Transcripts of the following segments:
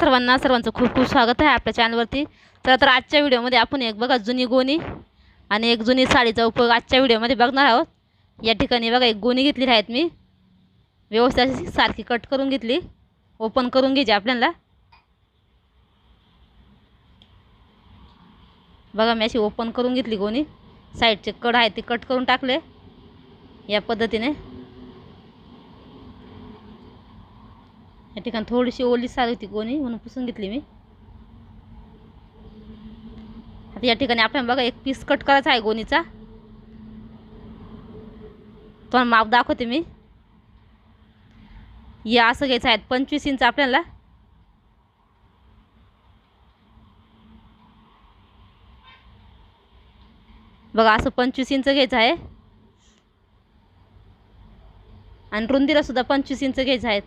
सर्वांना सर्वांचं खूप खूप स्वागत आहे आपल्या चॅनलवरती तर तर आजच्या व्हिडिओमध्ये आपण एक बघा जुनी गोणी आणि एक जुनी साडीचा उपयोग आजच्या व्हिडिओमध्ये बघणार आहोत. या ठिकाणी बघा एक गोणी घेतलेली आहेत मी. व्यवस्थित अशी सारखी कट करून घेतली. ओपन करून घ्यायची आपल्याला. बघा मी अशी ओपन करून घेतली गोणी. साईडचे कड आहे ते कट करून टाकले. या पद्धतीने. या ठिकाणी थोडीशी ओली साल होती गोणी म्हणून पुसून घेतली मी. आता या ठिकाणी आपल्याला बघा एक पीस कट करायचा आहे गोणीचा. तुम्हाला माप दाखवते मी. या असं घ्यायचं आहे पंचवीस इंच आपल्याला. बघा असं पंचवीस इंच घ्यायचं आहे. आणि रुंदीला सुद्धा पंचवीस इंच घ्यायचं आहेत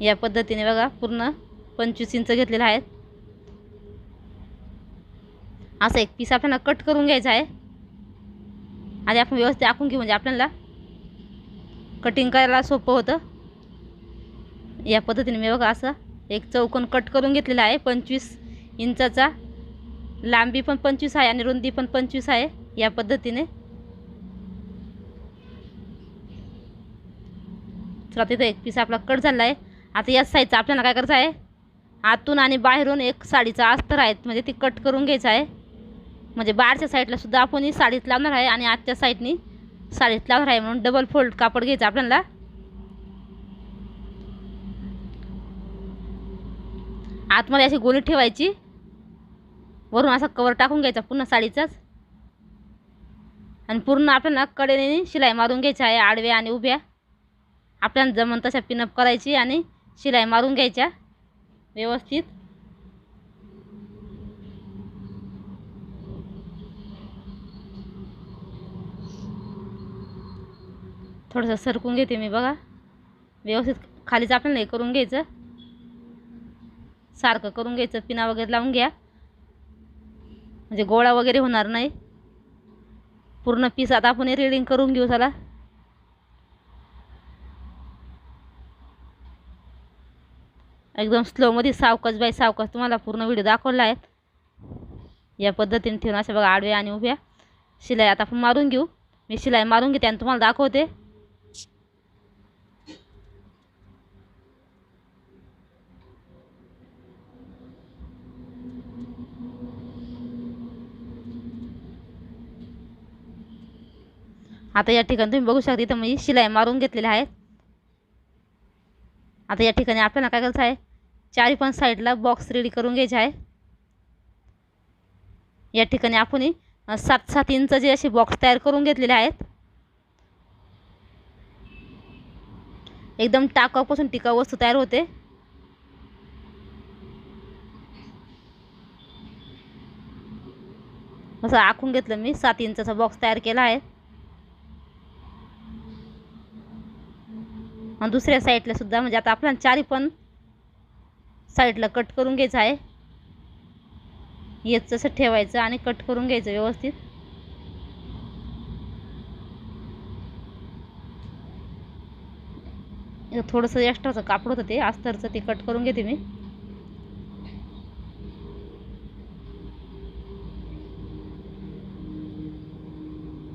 या पद्धतीने बघा पूर्ण पंचवीस इंच घेतलेलं आहेत. असं एक पीस आपल्याला कट करून घ्यायचा आहे. आधी आपण व्यवस्थित आखून घेऊ म्हणजे आपल्याला कटिंग करायला सोपं होतं. या पद्धतीने मी बघा असं एक चौकोन कट करून घेतलेला आहे. पंचवीस इंचाचा लांबी पण पंचवीस आहे आणि रुंदी पण पंचवीस आहे या पद्धतीने. चला तिथं एक पीस आपला कट झाला आहे. आता याच साईडचं आपल्याला काय करायचं आहे? आतून आणि बाहेरून एक साडीचा अस्तर आहे म्हणजे ती कट करून घ्यायचं आहे. म्हणजे बाहेरच्या साईडला सुद्धा आपण ही साडीत लावणार आहे आणि आतच्या साईडनी साडीत लावणार आहे म्हणून डबल फोल्ड कापड घ्यायचं आपल्याला. आतमध्ये अशी गोणी ठेवायची. वरून असा कवर टाकून घ्यायचा पूर्ण साडीचाच. आणि पूर्ण आपल्याला कडेने शिलाई मारून घ्यायची आहे आडव्या आणि उभ्या. आपल्याला जमन तशा पिनअप करायची आणि शिलाई मारून घ्यायच्या. व्यवस्थित. थोडंसं सरकून घेते मी बघा. व्यवस्थित खालीच आपल्याला हे करून घ्यायचं. सारखं करून घ्यायचं पिना वगैरे लावून घ्या. म्हणजे गोळा वगैरे होणार नाही. पूर्ण पीस आता आपण रेडिंग करून घेऊ चला. एकदम स्लोमध्ये सावकाश बाई सावकाश तुम्हाला पूर्ण व्हिडिओ दाखवला आहे. या पद्धतीने ठेवून अशा बघा आडव्या आणि उभ्या. शिलाई आता आपण मारून घेऊ. मी शिलाई मारून घेते आणि तुम्हाला दाखवते. आता या ठिकाणी तुम्ही बघू शकता इथं मी शिलाई मारून घेतलेली आहेत. आता या ठिकाणी आपल्याला काय करायचं आहे? चारी पण साईडला बॉक्स रेडी करून घ्यायचे आहे. या ठिकाणी आपण सात सात इंच जे असे बॉक्स तयार करून घेतलेले आहेत. एकदम टाकाऊपासून टिकाऊ वस्तू तयार होते. असं आखून घेतलं मी सात इंचा बॉक्स तयार केला आहे. आणि दुसऱ्या साईडला सुद्धा म्हणजे आता आपल्याला चारी पण साईडला कट करून घ्यायचं आहे. येत तसं ठेवायचं आणि कट करून घ्यायचं व्यवस्थित. थोडंसं एक्स्ट्राचं कापड होतं ते अस्तरचं ते कट करून घेते मी.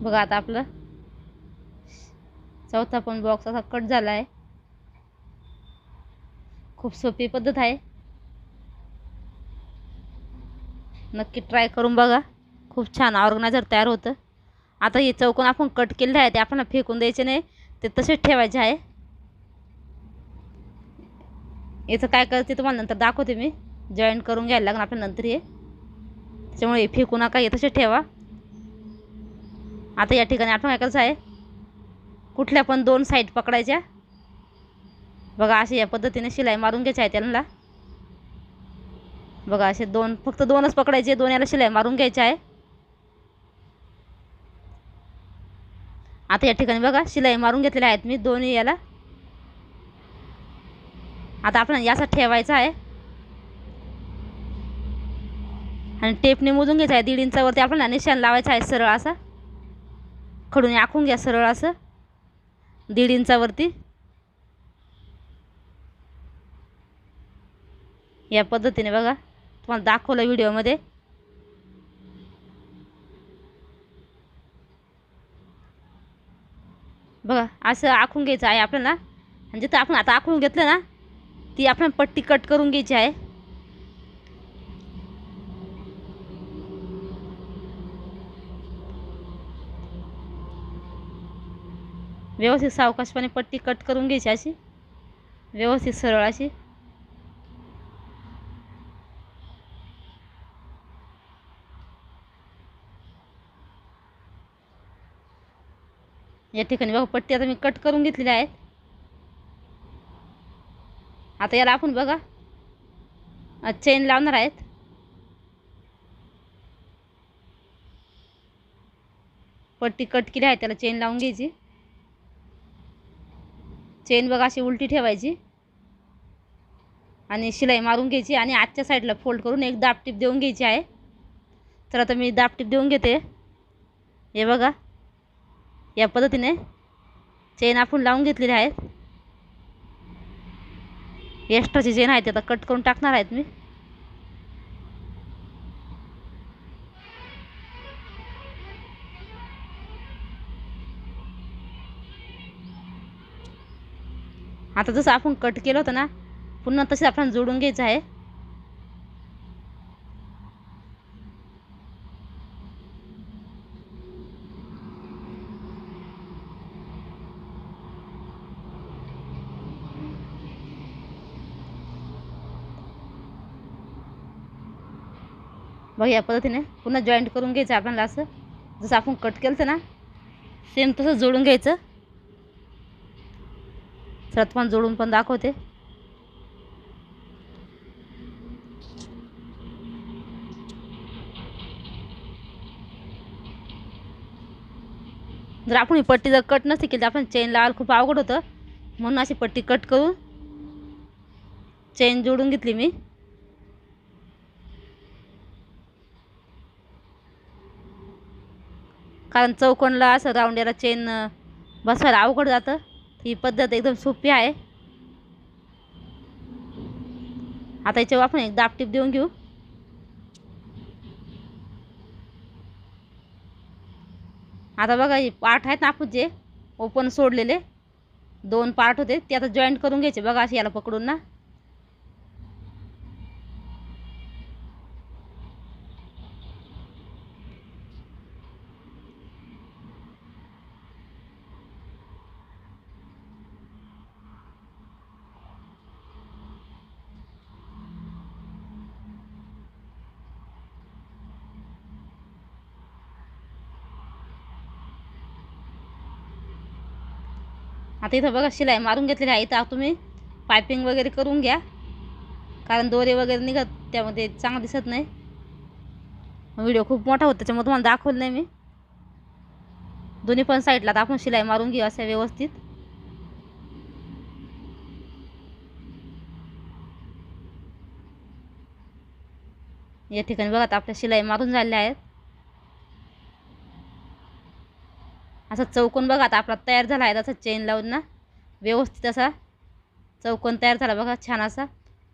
बघा आता आपलं चौथा पण बॉक्स असा कट झाला आहे खूप सोपी पद्धत आहे. नक्की ट्राय करून बघा. खूप छान ऑर्गनायझर तयार होतं. आता हे चौकोन आपण कट केलेलं आहे ते आपण फेकून द्यायचे नाही. ते तसेच ठेवायचे आहे. याचं काय करते तुम्हाला नंतर दाखवते मी. जॉईंट करून घ्यायला लागणार आपल्या नंतर हे. त्याच्यामुळे हे फेकू नका हे तसे ठेवा. आता या ठिकाणी आपण काय करायचं आहे? कुठल्या पण दोन साईड पकडायच्या. बघा अशी या पद्धतीने शिलाई मारून घ्यायची आहे त्यांना. बघा असे दोन फक्त दोनच पकडायचे दोन याला शिलाई मारून घ्यायची आहे. आता या ठिकाणी बघा शिलाई मारून घेतलेल्या आहेत मी दोन्ही याला. आता आपण याचा ठेवायचा आहे. आणि टेपने मोजून घ्यायचं आहे दीड इंचावरती आपल्याला निशाण लावायचं आहे सरळ असा. खडून आखून घ्या सरळ असं. दीड इंचावरती. या पद्धतीने बघा. तुम्हाला दाखवलं व्हिडिओमध्ये. बघा असं आखून घ्यायचं आहे आपल्याला. आणि जिथं आपण आता आखून घेतलं ना ती आपण पट्टी कट करून घ्यायची आहे. व्यवस्थित सावकाशपणे पट्टी कट करून घ्यायची अशी. व्यवस्थित सरळ अशी. या ठिकाणी बघा पट्टी आता मी कट करून घेतलेली आहेत आता याला आपण बघा चेन लावणार आहेत. पट्टी कट केली आहे त्याला चेन लावून घ्यायची. चेन बघा अशी उलटी ठेवायची. आणि शिलाई मारून घ्यायची आणि आजच्या साईडला फोल्ड करून एक दापटीप देऊन घ्यायची आहे. तर आता मी दापटीप देऊन घेते. हे बघा या पद्धतीने चेन आपण लावून घेतलेली आहेत. एक्स्ट्राची चेन आहे ते आता कट करून टाकणार आहेत मी. आता जसं आपण कट केलं होतं ना पुन्हा तसे आपण जोडून घ्यायचं आहे. बघ या पद्धतीने पुन्हा जॉईंट करून घ्यायचं आपल्याला असं. जसं आपण कट केलं तर ना सेम तसं जोडून घ्यायचं. तर पण जोडून पण दाखवते. जर आपण ही पट्टी जर कट नसती केली तर आपण चेन लावायला खूप अवघड होतं. म्हणून अशी पट्टी कट करून चेन जोडून घेतली मी. कारण चौकोनला असं राऊंड याला चेन बसवायला अवघड जातं. ही पद्धत एकदम सोपी आहे. आता याच्यावर आपण एक दापटीप देऊन घेऊ. आता बघा हे पार्ट आहेत ना आपण जे ओपन सोडलेले. दोन पार्ट होते ते आता जॉईंट करून घ्यायचे. बघा असे याला पकडून ना. आता इथं बघा शिलाई मारून घेतलेली आहे. इथं तुम्ही पायपिंग वगैरे करून घ्या. कारण दोरे वगैरे निघत त्यामध्ये चांगलं दिसत नाही. व्हिडिओ खूप मोठा होता त्याच्यामुळे तुम्हाला दाखवलं नाही मी. दोन्ही पण साईडला तर आपण शिलाई मारून घेऊ अशा व्यवस्थित. या ठिकाणी बघा आपल्या शिलाई मारून झालेल्या आहेत. असा चौकोन बघा आता आपला तयार झाला आहे तसा चेन लावून ना. व्यवस्थित असा चौकोन तयार झाला बघा छान असा.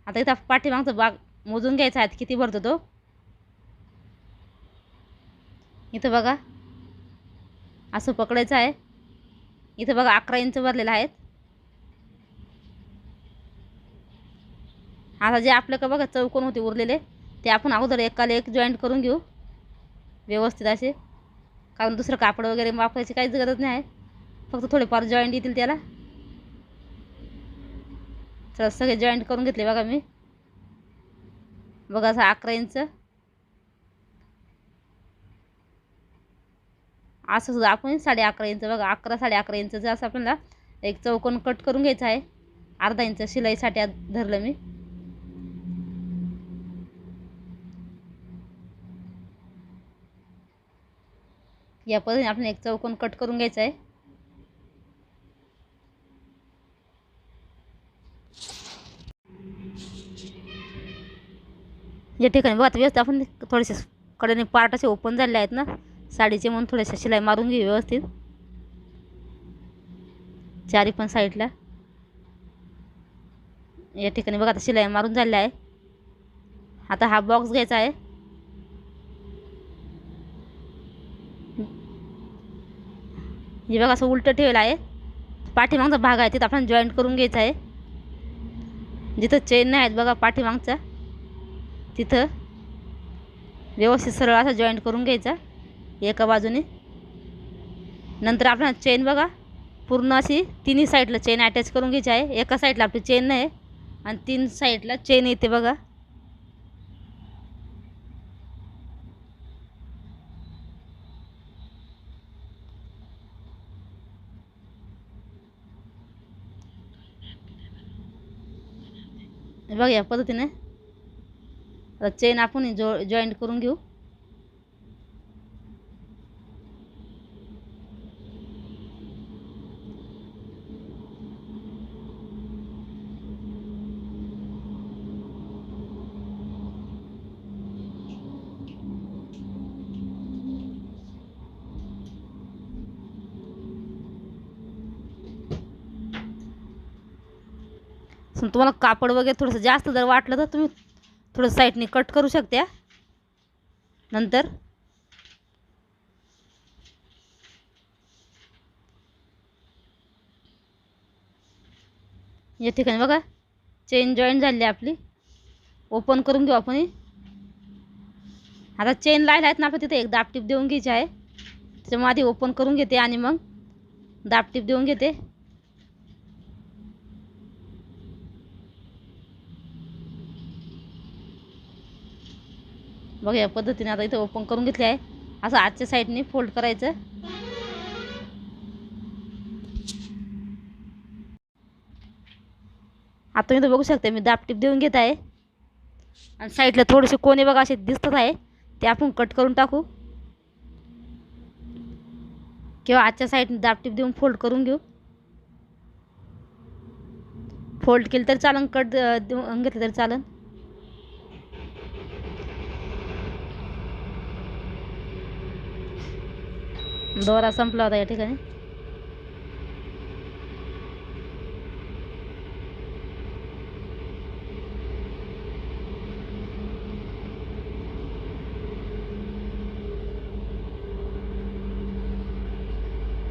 आता इथं पाठीमागचा बाग मोजून घ्यायचा आहे किती भरतो तो. इथं बघा असं पकडायचं आहे. इथं बघा अकरा इंच भरलेलं आहेत. आता जे आपलं का बघा चौकोन होते उरलेले ते आपण अगोदर एकाला एक जॉईंट करून घेऊ. व्यवस्थित असे. कारण दुसरं कापड वगैरे वापरायची काहीच गरज नाही आहे. फक्त थोडेफार जॉईंट येतील त्याला. तर सगळे जॉईंट करून घेतले बघा मी. बघा असं अकरा इंच असं सुद्धा आपण साडे अकरा इंच बघा अकरा साडे अकरा इंचचं असं आपल्याला एक चौकोन कट करून घ्यायचं आहे. अर्धा इंच शिलाईसाठी धरलं मी. या पद्धतीने आपण एक चौकोन कट करून घ्यायचा आहे. या ठिकाणी बघा आता व्यवस्थित आपण थोडेसे कडेने पार्ट असे ओपन झालेले आहेत ना. साडीचे म्हणून थोडेसे शिलाई मारून घेऊ व्यवस्थित. चारी पण साईडला या ठिकाणी बघा आता शिलाई मारून झालेला आहे. आता हा बॉक्स घ्यायचा आहे. हे बघा असं उलटं ठेवलं आहे. पाठीमागचा भाग आहे तिथं आपण जॉईंट करून घ्यायचा आहे. जिथं चेन नाही आहेत बघा पाठीमागचा. तिथं व्यवस्थित सरळ असा जॉईंट करून घ्यायचा एका बाजूने. नंतर आपण चेन बघा पूर्ण अशी तिन्ही साईडला चेन अटॅच करून घ्यायची आहे. एका साईडला आपली चेन नाही आणि तीन साईडला चेन येते बघा. बघा या पद्धतीने. आता चेन आपण जो जॉईंट करून घेऊ. तुम्हाला कापड वगैरे थोडंसं जास्त जर वाटलं तर तुम्ही थोडं साईडने कट करू शकत्या. नंतर या ठिकाणी बघा चेन जॉईन झाली आहे आपली. ओपन करून घेऊ आपण आता चेन लायला आहेत ना आपण तिथे एक दापटीप देऊन घ्यायची आहे. त्याच्यामुळे आधी ओपन करून घेते आणि मग दापटीप देऊन घेते. बघा या पद्धतीने आता इथं ओपन करून घेतले आहे. असं आजच्या साईडने फोल्ड करायचं. आता तुम्ही इथं बघू शकता मी दापटीप देऊन घेत आहे. आणि साईडला थोडेसे कोणी बघा असे दिसतात आहे. ते आपण कट करून टाकू. किंवा आजच्या साईडने दापटीप देऊन फोल्ड करून घेऊ. फोल्ड केलं तरी चालन कट देऊन घेतलं तरी चालन. दोरा संपला होता या ठिकाणी.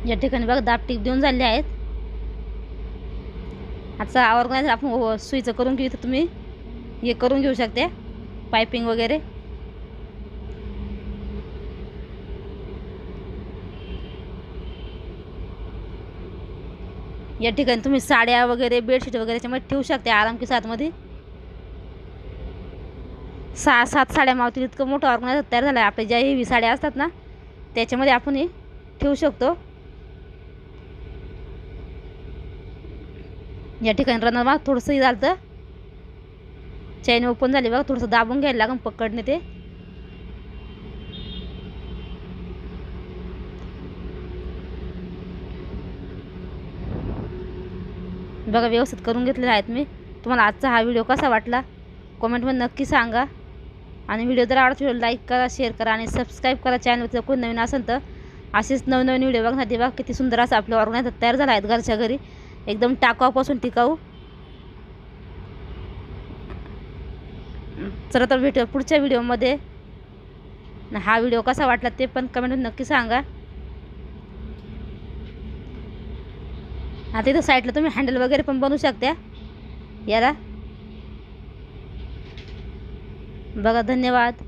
या ठिकाणी बघा दाब टीप देऊन झाले आहेत. आजचा ऑर्गनायझर आपण हो, हो, व- सुईचं करून घेऊ तर तुम्ही. हे करून घेऊ शकते. पायपिंग वगैरे. या ठिकाणी तुम्ही साड्या वगैरे बेडशीट वगैरे याच्यामध्ये ठेवू शकते आराम की सातमध्ये सहा सात साड्या मावतील इतकं मोठं ऑर्गनायझर तयार झालं आहे आपल्या ज्या हेवी साड्या असतात ना त्याच्यामध्ये आपण हे ठेवू शकतो. या ठिकाणी रनर मग थोडंसं झालं झालं चैन ओपन झाली बघा थोडंसं दाबून घ्यायला लागून पकडणे ते. बघा व्यवस्थित करून घेतलेले आहेत मी. तुम्हाला आजचा हा व्हिडिओ कसा वाटला? कमेंटमध्ये नक्की सांगा. आणि व्हिडिओ जर आवडत व्हिडिओ लाईक करा शेअर करा आणि सबस्क्राईब करा. चॅनलचं कोणी नवीन असेल तर असेच नवनवीन व्हिडिओ बघण्यासाठी बघा किती सुंदर असं आपलं ऑर्गनायझर तयार झाला आहेत घरच्या घरी. एकदम टाकावापासून टिकाऊ. चला तर भेटू पुढच्या व्हिडिओमध्ये हा व्हिडिओ कसा वाटला ते पण कमेंटमध्ये नक्की सांगा. आता इथं साईडला तुम्ही हँडल वगैरे पण बनवू शकता. याला. बघा धन्यवाद.